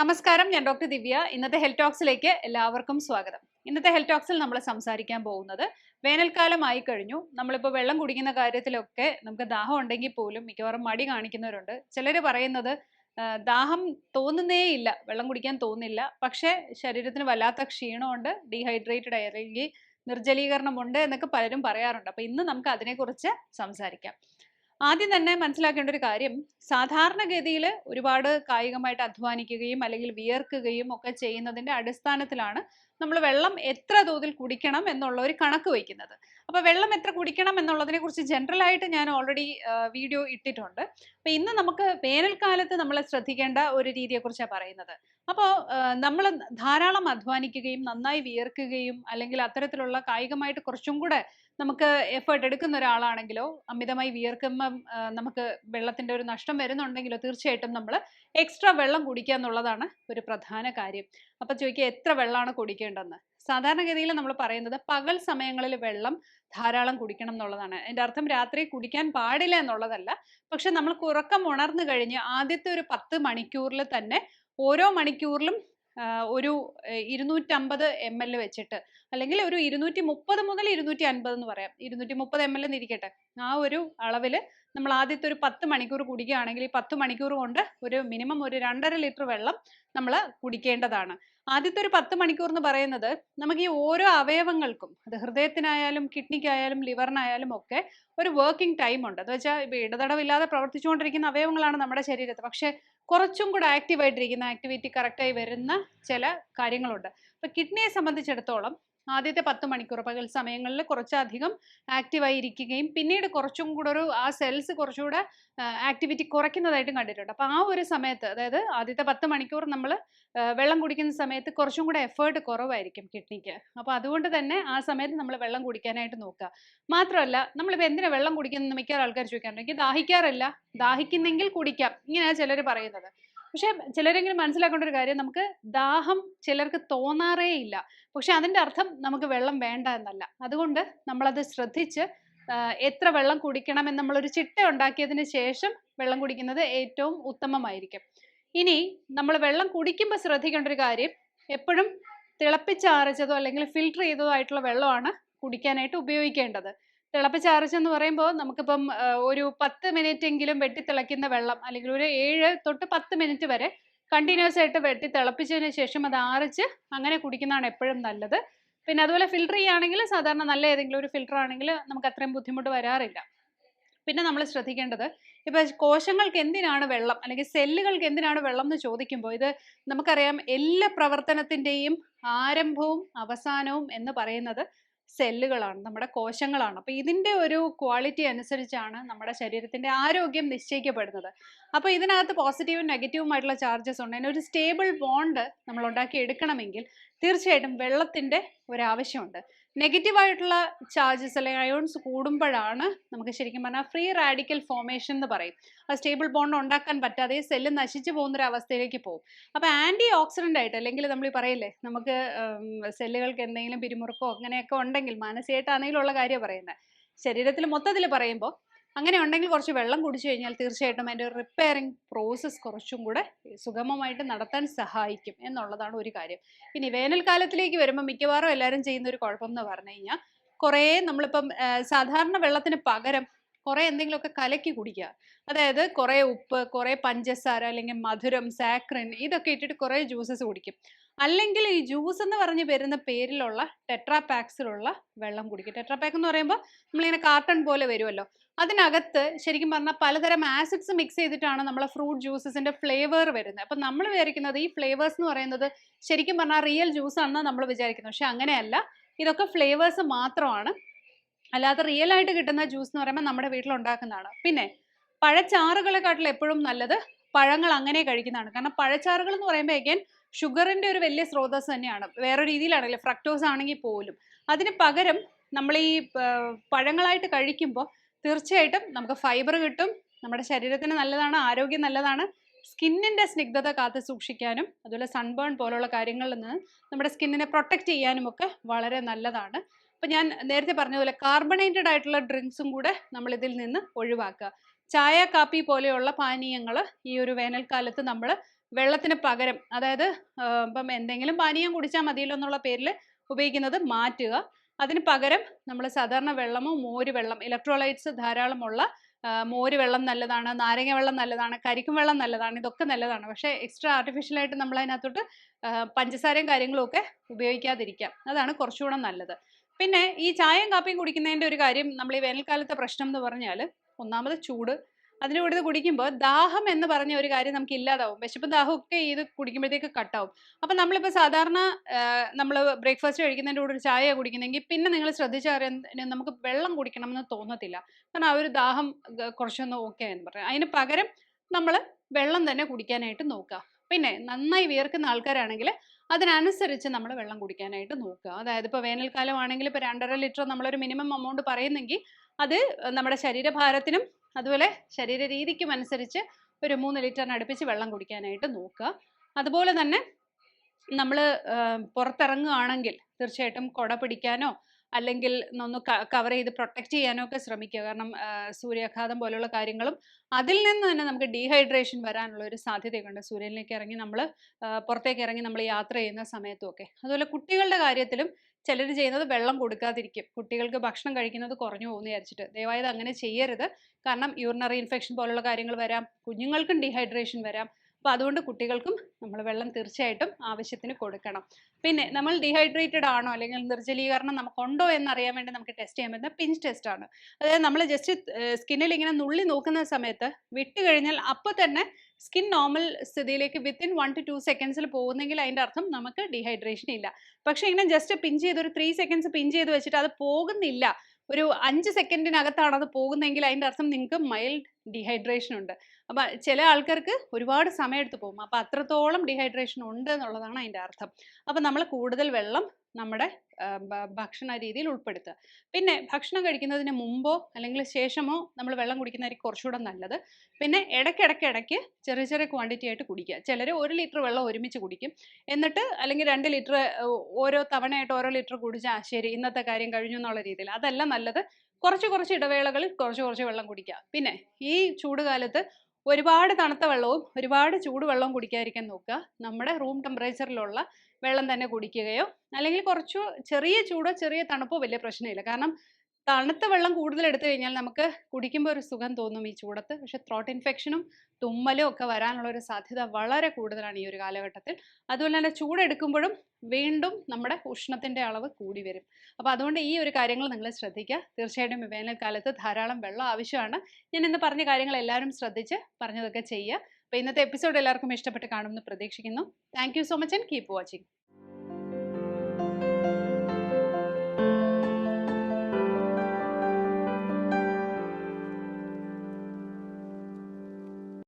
നമസ്കാരം ഞാൻ ഡോക്ടർ ദിവ്യ. ഇന്നത്തെ ഹെൽത്ത് ടോക്സിലേക്ക് എല്ലാവർക്കും സ്വാഗതം. ഇന്നത്തെ ഹെൽത്ത് ടോക്സിൽ നമ്മൾ സംസാരിക്കാൻ പോകുന്നത് വേനൽക്കാലം ആയി കഴിഞ്ഞു. നമ്മളിപ്പോൾ വെള്ളം കുടിക്കുന്ന കാര്യത്തിലൊക്കെ നമുക്ക് ദാഹം ഉണ്ടെങ്കിൽ പോലും മിക്കവാറും മടി കാണിക്കുന്നവരുണ്ട്. ചിലർ പറയുന്നത് ദാഹം തോന്നുന്നേ ഇല്ല വെള്ളം കുടിക്കാൻ തോന്നില്ല പക്ഷേ ശരീരത്തിന് വല്ലാത്ത ക്ഷീണമുണ്ട് ഡീഹൈഡ്രേറ്റഡ് ആയി അല്ലെങ്കിൽ നിർജലീകരണമുണ്ട് എന്നൊക്കെ പലരും പറയാറുണ്ട്. അപ്പോൾ ഇന്ന് നമുക്ക് അതിനെക്കുറിച്ച് സംസാരിക്കാം. ആദ്യം തന്നെ മനസ്സിലാക്കേണ്ട ഒരു കാര്യം സാധാരണഗതിയിൽ ഒരുപാട് കായികമായിട്ട് അധ്വാനിക്കുകയും അല്ലെങ്കിൽ വിയർക്കുകയും ഒക്കെ ചെയ്യുന്നതിന്റെ അടിസ്ഥാനത്തിലാണ് നമ്മൾ വെള്ളം എത്ര തോതിൽ കുടിക്കണം എന്നുള്ള ഒരു കണക്ക് വയ്ക്കുന്നത്. അപ്പോൾ വെള്ളം എത്ര കുടിക്കണം എന്നുള്ളതിനെ കുറിച്ച് ജനറൽ ആയിട്ട് ഞാൻ ഓൾറെഡി വീഡിയോ ഇട്ടിട്ടുണ്ട്. അപ്പോൾ ഇന്ന് നമുക്ക് വേനൽക്കാലത്ത് നമ്മൾ ശ്രദ്ധിക്കേണ്ട ഒരു രീതിയെക്കുറിച്ചാണ് പറയുന്നത്. അപ്പോൾ നമ്മൾ ധാരാളം അധ്വാനിക്കുകയും നന്നായി വിയർക്കുകയും അല്ലെങ്കിൽ അത്തരത്തിലുള്ള കായികമായിട്ട് കുറച്ചും കൂടെ നമുക്ക് എഫേർട്ട് എടുക്കുന്ന ഒരാളാണെങ്കിലോ അമിതമായി വിയർക്കുമ്പം നമുക്ക് വെള്ളത്തിന്റെ ഒരു നഷ്ടം വരുന്നുണ്ടെങ്കിലോ തീർച്ചയായിട്ടും നമ്മൾ എക്സ്ട്രാ വെള്ളം കുടിക്കുക എന്നുള്ളതാണ് ഒരു പ്രധാന കാര്യം. അപ്പോൾ ചോദിക്കുക എത്ര വെള്ളമാണ് കുടിക്കേണ്ടതെന്ന് സാധാരണഗതിയിൽ നമ്മൾ പറയുന്നത് പകൽ സമയങ്ങളിൽ വെള്ളം ധാരാളം കുടിക്കണം എന്നുള്ളതാണ്. അതിന്റെ അർത്ഥം രാത്രി കുടിക്കാൻ പാടില്ല എന്നുള്ളതല്ല. പക്ഷെ നമ്മൾ ഉറക്കം ഉണർന്നു കഴിഞ്ഞ് ആദ്യത്തെ ഒരു പത്ത് മണിക്കൂറിൽ തന്നെ ഓരോ മണിക്കൂറിലും ഒരു ഇരുന്നൂറ്റമ്പത് എം എൽ വെച്ചിട്ട് അല്ലെങ്കിൽ ഒരു ഇരുന്നൂറ്റി മുപ്പത് മുതൽ ഇരുന്നൂറ്റി അൻപത് എന്ന് പറയാം. ഇരുന്നൂറ്റി മുപ്പത് എം എൽ എന്നിരിക്കട്ടെ. ആ ഒരു അളവിൽ നമ്മൾ ആദ്യത്തെ ഒരു പത്ത് മണിക്കൂർ കുടിക്കുകയാണെങ്കിൽ ഈ പത്ത് മണിക്കൂർ കൊണ്ട് ഒരു മിനിമം ഒരു രണ്ടര ലിറ്റർ വെള്ളം നമ്മൾ കുടിക്കേണ്ടതാണ്. ആദ്യത്തെ ഒരു പത്ത് മണിക്കൂർ എന്ന് പറയുന്നത് നമുക്ക് ഈ ഓരോ അവയവങ്ങൾക്കും അത് ഹൃദയത്തിനായാലും കിഡ്നിക്കായാലും ലിവറിനായാലും ഒക്കെ ഒരു വർക്കിംഗ് ടൈം ഉണ്ട്. എന്ന് വെച്ചാൽ ഇപ്പോൾ ഇടതടവില്ലാതെ പ്രവർത്തിച്ചുകൊണ്ടിരിക്കുന്ന അവയവങ്ങളാണ് നമ്മുടെ ശരീരത്തിൽ പക്ഷേ കുറച്ചും കൂടെ ആക്റ്റീവ് ആയിട്ടിരിക്കുന്ന ആക്ടിവിറ്റി കറക്റ്റായി വരുന്ന ചില കാര്യങ്ങളുണ്ട്. അപ്പോൾ കിഡ്നിയെ സംബന്ധിച്ചിടത്തോളം ആദ്യത്തെ പത്ത് മണിക്കൂർ പകൽ സമയങ്ങളിൽ കുറച്ചധികം ആക്റ്റീവായി ഇരിക്കുകയും പിന്നീട് കുറച്ചും കൂടെ ഒരു ആ സെൽസ് കുറച്ചുകൂടെ ആക്ടിവിറ്റി കുറയ്ക്കുന്നതായിട്ടും കണ്ടിട്ടുണ്ട്. അപ്പോൾ ആ ഒരു സമയത്ത് അതായത് ആദ്യത്തെ പത്ത് മണിക്കൂർ നമ്മൾ വെള്ളം കുടിക്കുന്ന സമയത്ത് കുറച്ചും കൂടെ എഫേർട്ട് കുറവായിരിക്കും കിഡ്നിക്ക്. അപ്പോൾ അതുകൊണ്ട് തന്നെ ആ സമയത്ത് നമ്മൾ വെള്ളം കുടിക്കാനായിട്ട് നോക്കുക. മാത്രമല്ല നമ്മളിപ്പോൾ എന്തിനാണ് വെള്ളം കുടിക്കുന്നത് മിക്കവാറും ആൾക്കാർ ചോദിക്കാറുണ്ട്. എനിക്ക് ദാഹിക്കാറില്ല. ദാഹിക്കുന്നെങ്കിൽ കുടിക്കാം. ഇങ്ങനെയാണ് ചിലർ പറയുന്നത്. പക്ഷെ ചിലരെങ്കിലും മനസ്സിലാക്കേണ്ട ഒരു കാര്യം നമുക്ക് ദാഹം ചിലർക്ക് തോന്നാറേ ഇല്ല പക്ഷെ അതിന്റെ അർത്ഥം നമുക്ക് വെള്ളം വേണ്ട എന്നല്ല. അതുകൊണ്ട് നമ്മളത് ശ്രദ്ധിച്ച് എത്ര വെള്ളം കുടിക്കണം എന്ന് നമ്മളൊരു ചിട്ട ഉണ്ടാക്കിയതിന് ശേഷം വെള്ളം കുടിക്കുന്നത് ഏറ്റവും ഉത്തമമായിരിക്കും. ഇനി നമ്മൾ വെള്ളം കുടിക്കുമ്പോൾ ശ്രദ്ധിക്കേണ്ട ഒരു കാര്യം എപ്പോഴും തിളപ്പിച്ചാറിച്ചതോ അല്ലെങ്കിൽ ഫിൽട്ടർ ചെയ്തതോ ആയിട്ടുള്ള വെള്ളമാണ് കുടിക്കാനായിട്ട് ഉപയോഗിക്കേണ്ടത്. തിളപ്പിച്ചാറിച്ചെന്ന് പറയുമ്പോൾ നമുക്കിപ്പം ഒരു പത്ത് മിനിറ്റ് എങ്കിലും വെട്ടി തിളയ്ക്കുന്ന വെള്ളം അല്ലെങ്കിൽ ഒരു ഏഴ് തൊട്ട് പത്ത് മിനിറ്റ് വരെ കണ്ടിന്യൂസ് ആയിട്ട് വെട്ടി തിളപ്പിച്ചതിന് ശേഷം അത് ആറിച്ച് അങ്ങനെ കുടിക്കുന്നതാണ് എപ്പോഴും നല്ലത്. പിന്നെ അതുപോലെ ഫിൽട്ടർ ചെയ്യുകയാണെങ്കിൽ സാധാരണ നല്ല ഏതെങ്കിലും ഒരു ഫിൽട്ടർ ആണെങ്കിൽ നമുക്ക് അത്രയും ബുദ്ധിമുട്ട് വരാറില്ല. പിന്നെ നമ്മൾ ശ്രദ്ധിക്കേണ്ടത് ഇപ്പൊ കോശങ്ങൾക്ക് എന്തിനാണ് വെള്ളം അല്ലെങ്കിൽ സെല്ലുകൾക്ക് എന്തിനാണ് വെള്ളം എന്ന് ചോദിക്കുമ്പോൾ ഇത് നമുക്കറിയാം എല്ലാ പ്രവർത്തനത്തിന്റെയും ആരംഭവും അവസാനവും എന്ന് പറയുന്നത് സെല്ലുകളാണ് നമ്മുടെ കോശങ്ങളാണ്. അപ്പോൾ ഇതിന്റെ ഒരു ക്വാളിറ്റി അനുസരിച്ചാണ് നമ്മുടെ ശരീരത്തിന്റെ ആരോഗ്യം നിശ്ചയിക്കപ്പെടുന്നത്. അപ്പോൾ ഇതിനകത്ത് പോസിറ്റീവും നെഗറ്റീവും ആയിട്ടുള്ള ചാർജസ് ഉണ്ട്. അതിന് ഒരു സ്റ്റേബിൾ ബോണ്ട് നമ്മൾ ഉണ്ടാക്കി എടുക്കണമെങ്കിൽ തീർച്ചയായിട്ടും വെള്ളത്തിന്റെ ഒരാവശ്യമുണ്ട്. നെഗറ്റീവായിട്ടുള്ള ചാർജസ് അല്ലെങ്കിൽ അയോൺസ് കൂടുമ്പോഴാണ് നമുക്ക് ശരിക്കും പറഞ്ഞാൽ ഫ്രീ റാഡിക്കൽ ഫോമേഷൻ എന്ന് പറയും. ആ സ്റ്റേബിൾ ബോണ്ട് ഉണ്ടാക്കാൻ പറ്റാതെ സെല്ല് നശിച്ചു പോകുന്ന ഒരു അവസ്ഥയിലേക്ക് പോകും. അപ്പോൾ ആന്റി ഓക്സിഡന്റ് ആയിട്ട് അല്ലെങ്കിൽ നമ്മൾ പറയില്ലേ നമുക്ക് സെല്ലുകൾക്ക് എന്തെങ്കിലും പിരിമുറുക്കോ അങ്ങനെയൊക്കെ ഉണ്ടെങ്കിൽ മാനസികമായിട്ടാണെങ്കിലും ഉള്ള കാര്യം പറയുന്നത്. ശരീരത്തിൽ മൊത്തത്തിൽ പറയുമ്പോൾ അങ്ങനെ ഉണ്ടെങ്കിൽ കുറച്ച് വെള്ളം കുടിച്ചു കഴിഞ്ഞാൽ തീർച്ചയായിട്ടും അതിന്റെ റിപ്പയറിംഗ് പ്രോസസ്സ് കുറച്ചും കൂടെ സുഗമമായിട്ട് നടത്താൻ സഹായിക്കും എന്നുള്ളതാണ് ഒരു കാര്യം. ഇനി വേനൽക്കാലത്തിലേക്ക് വരുമ്പോൾ മിക്കവാറും എല്ലാവരും ചെയ്യുന്ന ഒരു കുഴപ്പം എന്ന് പറഞ്ഞു കഴിഞ്ഞാൽ കുറേ നമ്മളിപ്പം സാധാരണ വെള്ളത്തിന് പകരം കുറേ എന്തെങ്കിലുമൊക്കെ കലക്കി കുടിക്കുക. അതായത് കുറേ ഉപ്പ് കുറേ പഞ്ചസാര അല്ലെങ്കിൽ മധുരം സാക്രിൻ ഇതൊക്കെ ഇട്ടിട്ട് കുറേ ജ്യൂസസ് കുടിക്കും. അല്ലെങ്കിൽ ഈ ജ്യൂസ് എന്ന് പറഞ്ഞ് വരുന്ന പേരിലുള്ള ടെട്രാ പാക്സിലുള്ള വെള്ളം കുടിക്കുക. ടെട്രാ പാക്ക് എന്ന് പറയുമ്പോൾ നമ്മളിങ്ങനെ കാർട്ടൺ പോലെ വരുമല്ലോ അതിനകത്ത് ശരിക്കും പറഞ്ഞാൽ പലതരം ആസിഡ്സ് മിക്സ് ചെയ്തിട്ടാണ് നമ്മളെ ഫ്രൂട്ട് ജ്യൂസസിന്റെ ഫ്ലേവർ വരുന്നത്. അപ്പം നമ്മൾ വിചാരിക്കുന്നത് ഈ ഫ്ലേവേഴ്സ് എന്ന് പറയുന്നത് ശരിക്കും പറഞ്ഞാൽ റിയൽ ജ്യൂസ് ആണെന്ന് നമ്മൾ വിചാരിക്കുന്നത്. പക്ഷെ അങ്ങനെയല്ല. ഇതൊക്കെ ഫ്ലേവേഴ്സ് മാത്രമാണ്. അല്ലാതെ റിയൽ ആയിട്ട് കിട്ടുന്ന ജ്യൂസ് എന്ന് പറയുമ്പോൾ നമ്മുടെ വീട്ടിൽ ഉണ്ടാക്കുന്നതാണ്. പിന്നെ പഴച്ചാറുകളെക്കാട്ടിലും എപ്പോഴും നല്ലത് പഴങ്ങൾ അങ്ങനെ കഴിക്കുന്നതാണ്. കാരണം പഴച്ചാറുകൾ എന്ന് പറയുമ്പോൾ again ഷുഗറിന്റെ ഒരു വലിയ സ്രോതസ് തന്നെയാണ്. വേറെ രീതിയിലാണല്ലോ ഫ്രക്ടോസ് ആണെങ്കിൽ പോലും. അതിന് പകരം നമ്മൾ ഈ പഴങ്ങളായിട്ട് കഴിക്കുമ്പോൾ തീർച്ചയായിട്ടും നമുക്ക് ഫൈബർ കിട്ടും. നമ്മുടെ ശരീരത്തിന് നല്ലതാണ് ആരോഗ്യം നല്ലതാണ്. സ്കിന്നിന്റെ സ്നിഗ്ധത കാത്തു സൂക്ഷിക്കാനും അതുപോലെ സൺബേൺ പോലുള്ള കാര്യങ്ങളിൽ നിന്ന് നമ്മുടെ സ്കിന്നിനെ പ്രൊട്ടക്റ്റ് ചെയ്യാനും ഒക്കെ വളരെ നല്ലതാണ്. അപ്പം ഞാൻ നേരത്തെ പറഞ്ഞതുപോലെ കാർബണേറ്റഡ് ആയിട്ടുള്ള ഡ്രിങ്ക്സും കൂടെ നമ്മൾ ഇതിൽ നിന്ന് ഒഴിവാക്കുക. ചായ കാപ്പി പോലെയുള്ള പാനീയങ്ങൾ ഈ ഒരു വേനൽക്കാലത്ത് നമ്മൾ വെള്ളത്തിന് പകരം അതായത് ഇപ്പം എന്തെങ്കിലും പാനീയം കുടിച്ചാൽ മതിയല്ലോ എന്നുള്ള പേരിൽ ഉപയോഗിക്കുന്നത് മാറ്റുക. അതിന് പകരം നമ്മൾ സാധാരണ വെള്ളമോ മോര് വെള്ളം ഇലക്ട്രോലൈറ്റ്സ് ധാരാളമുള്ള മോര് വെള്ളം നല്ലതാണ് നാരങ്ങ വെള്ളം നല്ലതാണ് കരിക്കും വെള്ളം നല്ലതാണ് ഇതൊക്കെ നല്ലതാണ്. പക്ഷേ എക്സ്ട്രാ ആർട്ടിഫിഷ്യലായിട്ട് നമ്മൾ അതിനകത്തോട്ട് പഞ്ചസാരയും കാര്യങ്ങളും ഒക്കെ ഉപയോഗിക്കാതിരിക്കാം. അതാണ് കുറച്ചുകൂടെ നല്ലത്. പിന്നെ ഈ ചായയും കാപ്പിയും കുടിക്കുന്നതിന്റെ ഒരു കാര്യം നമ്മൾ ഈ വേനൽക്കാലത്തെ പ്രശ്നം എന്ന് പറഞ്ഞാൽ ഒന്നാമത് ചൂട് അതിന് ഇത് കുടിക്കുമ്പോൾ ദാഹം എന്ന് പറഞ്ഞ ഒരു കാര്യം നമുക്ക് ഇല്ലാതാവും. വിശപ്പും ദാഹം ഒക്കെ ഇത് കുടിക്കുമ്പോഴത്തേക്ക് കട്ടാവും. അപ്പം നമ്മളിപ്പോൾ സാധാരണ നമ്മൾ ബ്രേക്ക്ഫാസ്റ്റ് കഴിക്കുന്നതിന്റെ കൂടെ ഒരു ചായ കുടിക്കുന്നെങ്കിൽ പിന്നെ നിങ്ങൾ ശ്രദ്ധിച്ചറിയാൻ നമുക്ക് വെള്ളം കുടിക്കണമെന്ന് തോന്നത്തില്ല. കാരണം ആ ഒരു ദാഹം കുറച്ചൊന്ന് ഓക്കെ എന്ന് പറയാം. അതിന് പകരം നമ്മൾ വെള്ളം തന്നെ കുടിക്കാനായിട്ട് നോക്കുക. പിന്നെ നന്നായി വിയർക്കുന്ന ആൾക്കാരാണെങ്കിൽ അതിനനുസരിച്ച് നമ്മൾ വെള്ളം കുടിക്കാനായിട്ട് നോക്കുക. അതായത് ഇപ്പോൾ വേനൽക്കാലമാണെങ്കിൽ ഇപ്പോൾ രണ്ടര ലിറ്റർ നമ്മളൊരു മിനിമം എമൗണ്ട് പറയുന്നെങ്കിൽ അത് നമ്മുടെ ശരീരഭാരത്തിനും അതുപോലെ ശരീര രീതിക്കും അനുസരിച്ച് ഒരു മൂന്ന് ലിറ്ററിന് അടുപ്പിച്ച് വെള്ളം കുടിക്കാനായിട്ട് നോക്കുക. അതുപോലെ തന്നെ നമ്മൾ പുറത്തിറങ്ങുകയാണെങ്കിൽ തീർച്ചയായിട്ടും കുട പിടിക്കാനോ അല്ലെങ്കിൽ ഒന്ന് കവർ ചെയ്ത് പ്രൊട്ടക്റ്റ് ചെയ്യാനോ ഒക്കെ ശ്രമിക്കുക. കാരണം സൂര്യാഘാതം പോലുള്ള കാര്യങ്ങളും അതിൽ നിന്ന് തന്നെ നമുക്ക് ഡീഹൈഡ്രേഷൻ വരാനുള്ള ഒരു സാധ്യതയുണ്ട് സൂര്യനിലേക്ക് ഇറങ്ങി നമ്മൾ പുറത്തേക്ക് ഇറങ്ങി നമ്മൾ യാത്ര ചെയ്യുന്ന സമയത്തും ഒക്കെ അതുപോലെ കുട്ടികളുടെ കാര്യത്തിലും ചിലർ ചെയ്യുന്നത് വെള്ളം കൊടുക്കാതിരിക്കും. കുട്ടികൾക്ക് ഭക്ഷണം കഴിക്കുന്നത് കുറഞ്ഞു പോകുന്നു വിചാരിച്ചിട്ട്. ദയവായത് അങ്ങനെ ചെയ്യരുത്. കാരണം യൂറിനറി ഇൻഫെക്ഷൻ പോലുള്ള കാര്യങ്ങൾ വരാം. കുഞ്ഞുങ്ങൾക്കും ഡീഹൈഡ്രേഷൻ വരാം. അപ്പോൾ അതുകൊണ്ട് കുട്ടികൾക്കും നമ്മൾ വെള്ളം തീർച്ചയായിട്ടും ആവശ്യത്തിന് കൊടുക്കണം. പിന്നെ നമ്മൾ ഡീഹൈഡ്രേറ്റഡ് ആണോ അല്ലെങ്കിൽ നിർജലീകരണം നമുക്കുണ്ടോ എന്നറിയാൻ വേണ്ടി നമുക്ക് ടെസ്റ്റ് ചെയ്യാൻ പറ്റുന്ന പിഞ്ച് ടെസ്റ്റ് ആണ്. അതായത് നമ്മൾ ജസ്റ്റ് സ്കിന്നിൽ ഇങ്ങനെ നുള്ളി നോക്കുന്ന സമയത്ത് വിട്ട് കഴിഞ്ഞാൽ അപ്പോൾ തന്നെ സ്കിൻ നോർമൽ സ്ഥിതിയിലേക്ക് വിത്തിൻ വൺ ടു ടു സെക്കൻഡ്സിൽ പോകുന്നെങ്കിൽ അതിന്റെ അർത്ഥം നമുക്ക് ഡീഹൈഡ്രേഷൻ ഇല്ല. പക്ഷേ ഇങ്ങനെ ജസ്റ്റ് പിഞ്ച് ചെയ്ത് ഒരു ത്രീ സെക്കൻഡ്സ് പിഞ്ച് ചെയ്ത് വെച്ചിട്ട് അത് പോകുന്നില്ല. ഒരു അഞ്ച് സെക്കൻഡിനകത്താണ് അത് പോകുന്നതെങ്കിൽ അതിന്റെ അർത്ഥം നിങ്ങൾക്ക് മൈൽഡ് ഡീഹൈഡ്രേഷൻ ഉണ്ട്. അപ്പോൾ ചില ആൾക്കാർക്ക് ഒരുപാട് സമയം എടുത്ത് പോകും. അപ്പോൾ അത്രത്തോളം ഡീഹൈഡ്രേഷൻ ഉണ്ട് എന്നുള്ളതാണ് അതിന്റെ അർത്ഥം. അപ്പോൾ നമ്മൾ കൂടുതൽ വെള്ളം നമ്മുടെ ഭക്ഷണ രീതിയിൽ ഉൾപ്പെടുത്തുക. പിന്നെ ഭക്ഷണം കഴിക്കുന്നതിന് മുമ്പോ അല്ലെങ്കിൽ ശേഷമോ നമ്മൾ വെള്ളം കുടിക്കുന്നതായിരിക്കും കുറച്ചുകൂടെ നല്ലത്. പിന്നെ ഇടയ്ക്കിടയ്ക്ക് ഇടയ്ക്ക് ചെറിയ ചെറിയ ക്വാണ്ടിറ്റി ആയിട്ട് കുടിക്കുക. ചിലർ ഒരു ലിറ്റർ വെള്ളം ഒരുമിച്ച് കുടിക്കും. എന്നിട്ട് അല്ലെങ്കിൽ രണ്ട് ലിറ്റർ ഓരോ തവണയായിട്ട് ഓരോ ലിറ്റർ കുടിച്ചാൽ ശരി ഇന്നത്തെ കാര്യം കഴിഞ്ഞു എന്നുള്ള രീതിയിൽ. അതല്ല നല്ലത്. കുറച്ച് കുറച്ച് ഇടവേളകളിൽ കുറച്ച് കുറച്ച് വെള്ളം കുടിക്കുക. പിന്നെ ഈ ചൂട് കാലത്ത് ഒരുപാട് തണുത്ത വെള്ളവും ഒരുപാട് ചൂട് വെള്ളവും കുടിക്കാതിരിക്കാൻ നോക്കുക. നമ്മുടെ റൂം ടെമ്പറേച്ചറിലുള്ള വെള്ളം തന്നെ കുടിക്കുകയോ അല്ലെങ്കിൽ കുറച്ച് ചെറിയ ചൂടോ ചെറിയ തണുപ്പോ വലിയ പ്രശ്നമില്ല. കാരണം തണുത്ത വെള്ളം കൂടുതൽ എടുത്തു കഴിഞ്ഞാൽ നമുക്ക് കുടിക്കുമ്പോൾ ഒരു സുഖം തോന്നും ഈ ചൂടത്ത്. പക്ഷെ ത്രോട്ട് ഇൻഫെക്ഷനും തുമ്മലും ഒക്കെ വരാനുള്ള ഒരു സാധ്യത വളരെ കൂടുതലാണ് ഈ ഒരു കാലഘട്ടത്തിൽ. അതുപോലെ തന്നെ ചൂടെടുക്കുമ്പോഴും വീണ്ടും നമ്മുടെ ഉഷ്ണത്തിന്റെ അളവ് കൂടി വരും. അപ്പോൾ അതുകൊണ്ട് ഈ ഒരു കാര്യങ്ങൾ നിങ്ങൾ ശ്രദ്ധിക്കുക. തീർച്ചയായിട്ടും വേനൽക്കാലത്ത് ധാരാളം വെള്ളം ആവശ്യമാണ്. ഞാൻ ഇന്ന് പറഞ്ഞ കാര്യങ്ങൾ എല്ലാവരും ശ്രദ്ധിച്ച് പറഞ്ഞതൊക്കെ ചെയ്യുക. അപ്പോൾ ഇന്നത്തെ എപ്പിസോഡ് എല്ലാവർക്കും ഇഷ്ടപ്പെട്ട് കാണുമെന്ന് പ്രതീക്ഷിക്കുന്നു. Thank so much and keep watching